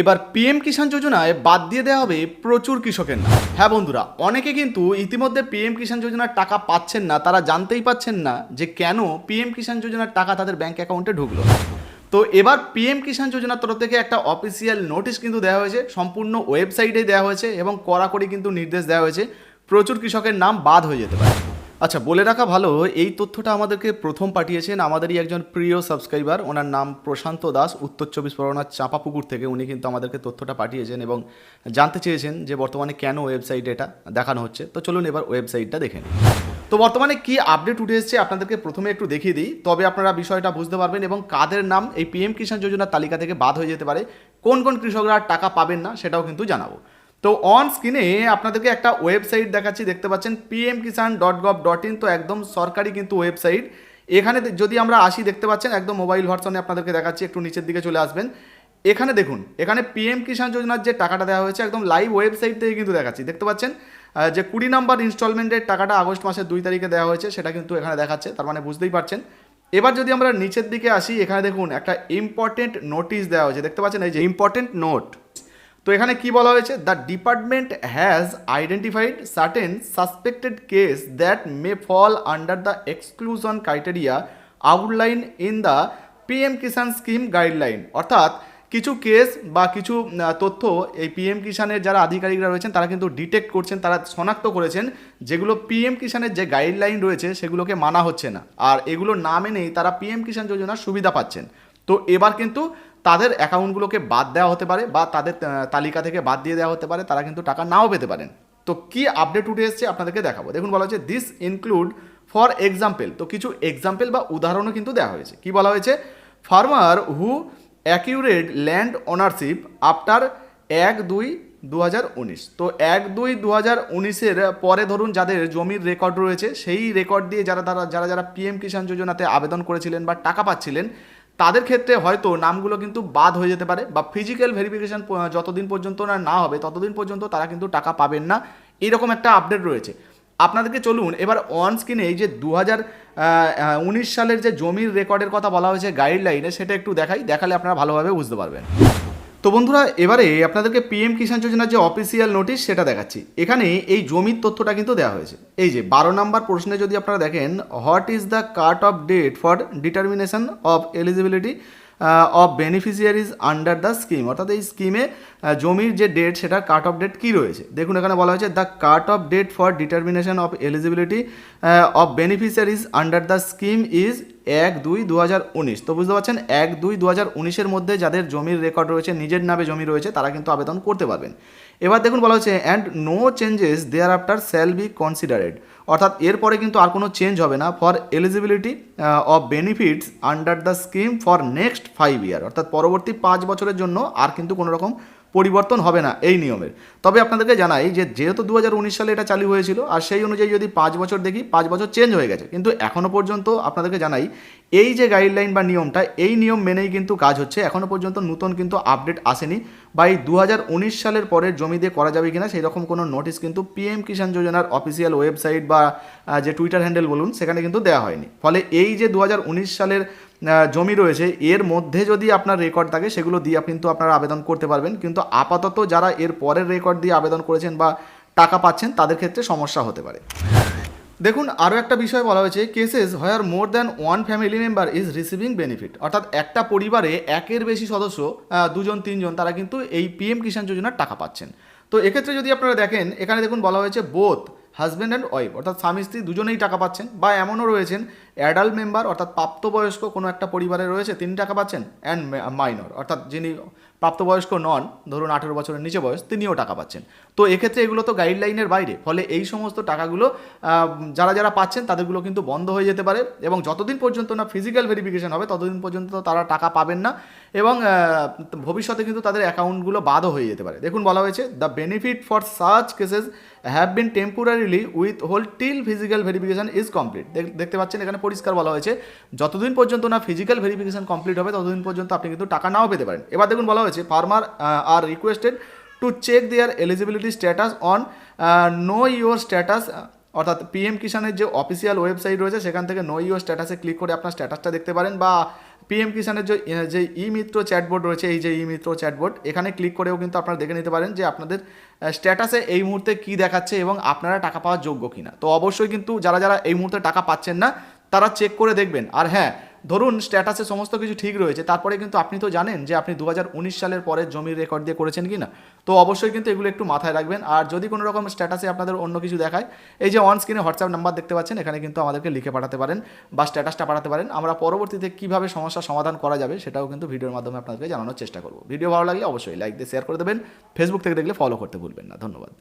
এবার পিএম কিষাণ যোজনায় বাদ দিয়ে দেওয়া হবে প্রচুর কৃষকের নাম। হ্যাঁ বন্ধুরা, অনেকে কিন্তু ইতিমধ্যে পিএম কিষাণ যোজনার টাকা পাচ্ছেন না, তারা জানতেই পাচ্ছেন না যে কেন পিএম কিষাণ যোজনার টাকা তাদের ব্যাংক অ্যাকাউন্টে ঢুকলো। তো এবার পিএম কিষাণ যোজনার তরফ থেকে একটা অফিসিয়াল নোটিশ কিন্তু দেওয়া হয়েছে, সম্পূর্ণ ওয়েবসাইটে দেওয়া হয়েছে এবং কড়াকড়ি কিন্তু নির্দেশ দেওয়া হয়েছে, প্রচুর কৃষকের নাম বাদ হয়ে যেতে পারে। আচ্ছা বলে রাখা ভালো, এই তথ্যটা আমাদেরকে প্রথম পাঠিয়েছেন আমাদেরই একজন প্রিয় সাবস্ক্রাইবার ওনার নাম প্রশান্ত দাস, উত্তর চব্বিশ পরগনার চাঁপাপুকুর থেকে উনি কিন্তু আমাদেরকে তথ্যটা পাঠিয়েছেন এবং জানতে চেয়েছেন যে বর্তমানে কেন ওয়েবসাইট এটা দেখানো হচ্ছে। তো চলুন এবার ওয়েবসাইটটা দেখে নিই। তো বর্তমানে কি আপডেট উঠে এসেছে আপনাদেরকে প্রথমে একটু দেখিয়ে দিই, তবে আপনারা বিষয়টা বুঝতে পারবেন এবং কাদের নাম এই পিএম কিষাণ যোজনার তালিকা থেকে বাদ হয়ে যেতে পারে, কোন কোন কৃষকরা টাকা পাবেন না সেটাও কিন্তু জানাব। তো অন স্ক্রিনে আপনাদেরকে একটা ওয়েবসাইট দেখাচ্ছি, দেখতে পাচ্ছেন PM Kisan dot gov dot in তো একদম সরকারি কিন্তু ওয়েবসাইট এখানে যদি আমরা আসি, দেখতে পাচ্ছেন একদম মোবাইল ভার্সনে আপনাদেরকে দেখাচ্ছি, একটু নিচের দিকে চলে আসবেন। এখানে দেখুন, এখানে পিএম কিষাণ যোজনার যে টাকাটা দেওয়া হয়েছে, একদম লাইভ ওয়েবসাইট থেকে কিন্তু দেখাচ্ছি। দেখতে পাচ্ছেন যে কুড়ি নাম্বার ইনস্টলমেন্টের টাকাটা আগস্ট মাসের দুই তারিখে দেওয়া হয়েছে, সেটা কিন্তু এখানে দেখাচ্ছে, তার মানে বুঝতেই পারছেন। এবার যদি আমরা নিচের দিকে আসি, এখানে দেখুন একটা ইম্পর্টেন্ট নোটিশ দেওয়া হয়েছে, দেখতে পাচ্ছেন এই যে ইম্পর্টেন্ট নোট তো এখানে কি বলা হয়েছে? The department has identified certain suspected case that may fall under the exclusion criteria outline in the PM Kisan scheme guideline অর্থাৎ কিছু কেস বা কিছু তথ্য এই পিএম কিষাণের যারা আধিকারিকরা রয়েছেন, তারা কিন্তু ডিটেক্ট করছেন, তারা শনাক্ত করেছেন যেগুলো পিএম কিষাণের যে গাইডলাইন রয়েছে, সেগুলোকে মানা হচ্ছে না। আর এগুলো না মেনেই তারা পিএম কিষাণ যোজনার সুবিধা পাচ্ছেন। তো এবার কিন্তু তাদের অ্যাকাউন্টগুলোকে বাদ দেওয়া হতে পারে বা তাদের তালিকা থেকে বাদ দিয়ে দেওয়া হতে পারে, তারা কিন্তু টাকা নাও পেতে পারেন। তো কি আপডেট উঠে এসছে আপনাদেরকে দেখাবো। দেখুন বলা হয়েছে দিস ইনক্লুড ফর এক্সাম্পল তো কিছু এক্সাম্পল বা উদাহরণও কিন্তু দেওয়া হয়েছে। কি বলা হয়েছে? Farmer who accurate land ownership after এক দুই দু তো এক দুই দু হাজার উনিশের পরে ধরুন যাদের জমির রেকর্ড রয়েছে, সেই রেকর্ড দিয়ে যারা, তারা, যারা যারা পিএম কিষাণ যোজনাতে আবেদন করেছিলেন বা টাকা পাচ্ছিলেন তাদের ক্ষেত্রে হয়তো নামগুলো কিন্তু বাদ হয়ে যেতে পারে বা ফিজিক্যাল ভেরিফিকেশান যতদিন পর্যন্ত না না হবে, ততদিন পর্যন্ত তারা কিন্তু টাকা পাবেন না। এরকম একটা আপডেট রয়েছে। আপনাদেরকে চলুন এবার অন স্ক্রিনে এই যে দু উনিশ সালের যে জমির রেকর্ডের কথা বলা হয়েছে গাইডলাইনে সেটা একটু দেখাই। দেখালে আপনারা ভালোভাবে বুঝতে পারবেন। তো বন্ধুরা, এবারে আপনাদেরকে পিএম কিষাণ যোজনার যে অফিসিয়াল নোটিশ সেটা দেখাচ্ছি। এখানে এই জমির তথ্যটা কিন্তু দেওয়া হয়েছে। এই যে, বারো নাম্বার প্রশ্নে যদি আপনারা দেখেন what is the cut off date for determination of eligibility of beneficiaries under the scheme অর্থাৎ এই স্কিমে জমির যে ডেট সেটার কাট অফ ডেট কী রয়েছে? দেখুন, এখানে বলা হয়েছে the cut off date for determination of eligibility of beneficiaries under the scheme is এক দুই দু তো বুঝতে পারছেন, এক দুই দু হাজার মধ্যে যাদের জমির রেকর্ড রয়েছে, নিজের নামে জমি রয়েছে, তারা কিন্তু আবেদন করতে পারবেন। এবার দেখুন বলা হচ্ছে and no changes thereafter shall be considered অর্থাৎ এরপরে কিন্তু আর কোনো চেঞ্জ হবে না for eligibility of benefits under the scheme for next five year অর্থাৎ পরবর্তী পাঁচ বছরের জন্য আর কিন্তু কোনো রকম পরিবর্তন হবে না এই নিয়মের। তবে আপনাদেরকে জানাই যে যেহেতু দু হাজার উনিশ সালে এটা চালু হয়েছিল, আর সেই অনুযায়ী যদি পাঁচ বছর দেখি, পাঁচ বছর চেঞ্জ হয়ে গেছে। কিন্তু এখনও পর্যন্ত আপনাদেরকে জানাই, এই যে গাইডলাইন বা নিয়মটা, এই নিয়ম মেনেই কিন্তু কাজ হচ্ছে। এখনও পর্যন্ত নতুন কিন্তু আপডেট আসেনি। বা এই দু হাজার উনিশ সালের পরের জমি দিয়ে করা যাবে কিনা সেই রকম কোনো নোটিশ কিন্তু পিএম কিষাণ যোজনার অফিসিয়াল ওয়েবসাইট বা যে টুইটার হ্যান্ডেল বলুন, সেখানে কিন্তু দেওয়া হয়নি। ফলে এই যে দু হাজার উনিশ সালের জমি রয়েছে, এর মধ্যে যদি আপনার রেকর্ড থাকে, সেগুলো দিয়ে কিন্তু আপনারা আবেদন করতে পারবেন। কিন্তু আপাতত যারা এর পরের রেকর্ড দিয়ে আবেদন করেছেন বা টাকা পাচ্ছেন, তাদের ক্ষেত্রে সমস্যা হতে পারে। দেখুন আরও একটা বিষয় বলা হয়েছে cases where more than one family member is receiving benefit অর্থাৎ একটা পরিবারে একের বেশি সদস্য দুজন, তিনজন, তারা কিন্তু এই পিএম কিষাণ যোজনার টাকা পাচ্ছেন। তো এক্ষেত্রে যদি আপনারা দেখেন, এখানে দেখুন বলা হয়েছে বোথ হাজব্যান্ড অ্যান্ড ওয়াইফ অর্থাৎ স্বামী স্ত্রী দুজনেই টাকা পাচ্ছেন বা এমনও রয়েছেন অ্যাডাল্ট মেম্বার, অর্থাৎ প্রাপ্তবয়স্ক কোনো একটা পরিবারে রয়েছে, তিনি টাকা পাচ্ছেন? অ্যান্ড মাইনর, অর্থাৎ যিনি প্রাপ্তবয়স্ক নন, ধরুন আঠেরো বছরের নিচে বয়স, তিনিও টাকা পাচ্ছেন। তো এক্ষেত্রে এগুলো তো গাইডলাইনের বাইরে, ফলে এই সমস্ত টাকাগুলো যারা যারা পাচ্ছেন, তাদেরগুলো কিন্তু বন্ধ হয়ে যেতে পারে এবং যতদিন পর্যন্ত না ফিজিক্যাল ভেরিফিকেশন হবে, ততদিন পর্যন্ত তারা টাকা পাবেন না এবং ভবিষ্যতে কিন্তু তাদের অ্যাকাউন্টগুলো বাদও হয়ে যেতে পারে। দেখুন বলা হয়েছে the benefit for search cases have been temporarily withhold till physical verification is complete দেখতে পাচ্ছেন এখানে পরিষ্কার বলা হয়েছে, যতদিন পর্যন্ত না ফিজিক্যাল ভেরিফিকেশন কমপ্লিট হবে, ততদিন পর্যন্ত আপনি কিন্তু টাকা নাও পেতে পারেন। এবার দেখুন বলা হয়েছে farmer are requested to check their eligibility status on know your status অর্থাৎ পিএম কিষানের যে অফিসিয়াল ওয়েবসাইট রয়েছে, সেখান থেকে নো ইউর স্ট্যাটাসে ক্লিক করে আপনার স্ট্যাটাসটা দেখতে পারেন বা পিএম কিষানের যে যে ই মিত্র চ্যাটবোর্ড রয়েছে, এই যে ই মিত্র চ্যাটবোর্ড এখানে ক্লিক করেও কিন্তু আপনারা দেখে নিতে পারেন যে আপনাদের স্ট্যাটাসে এই মুহূর্তে কি দেখাচ্ছে এবং আপনারা টাকা পাওয়ার যোগ্য কিনা। তো অবশ্যই কিন্তু যারা যারা এই মুহূর্তে টাকা পাচ্ছেন না তারা চেক করে দেখবেন। আর হ্যাঁ ধরুন স্ট্যাটাসে সমস্ত কিছু ঠিক রয়েছে, তারপরে কিন্তু আপনি তো জানেন যে আপনি দু হাজার উনিশ সালের পরে জমির রেকর্ড দিয়ে করেছেন কি না তো অবশ্যই কিন্তু এগুলো একটু মাথায় রাখবেন। আর যদি কোনো রকম স্ট্যাটাসে আপনাদের অন্য কিছু দেখায়, এই যে অন স্ক্রিনে হোয়াটসঅ্যাপ নাম্বার দেখতে পাচ্ছেন, এখানে কিন্তু আমাদেরকে লিখে পাঠাতে পারেন বা স্ট্যাটাসটা পাঠাতে পারেন। আমরা পরবর্তীতে কীভাবে সমস্যার সমাধান করা যাবে সেটাও কিন্তু ভিডিওর মাধ্যমে আপনাদেরকে জানানোর চেষ্টা করব। ভিডিও ভালো লাগলে অবশ্যই লাইক দিয়ে শেয়ার করে দেবেন। ফেসবুক থেকে দেখলে ফলো করতে ভুলবেন না। ধন্যবাদ।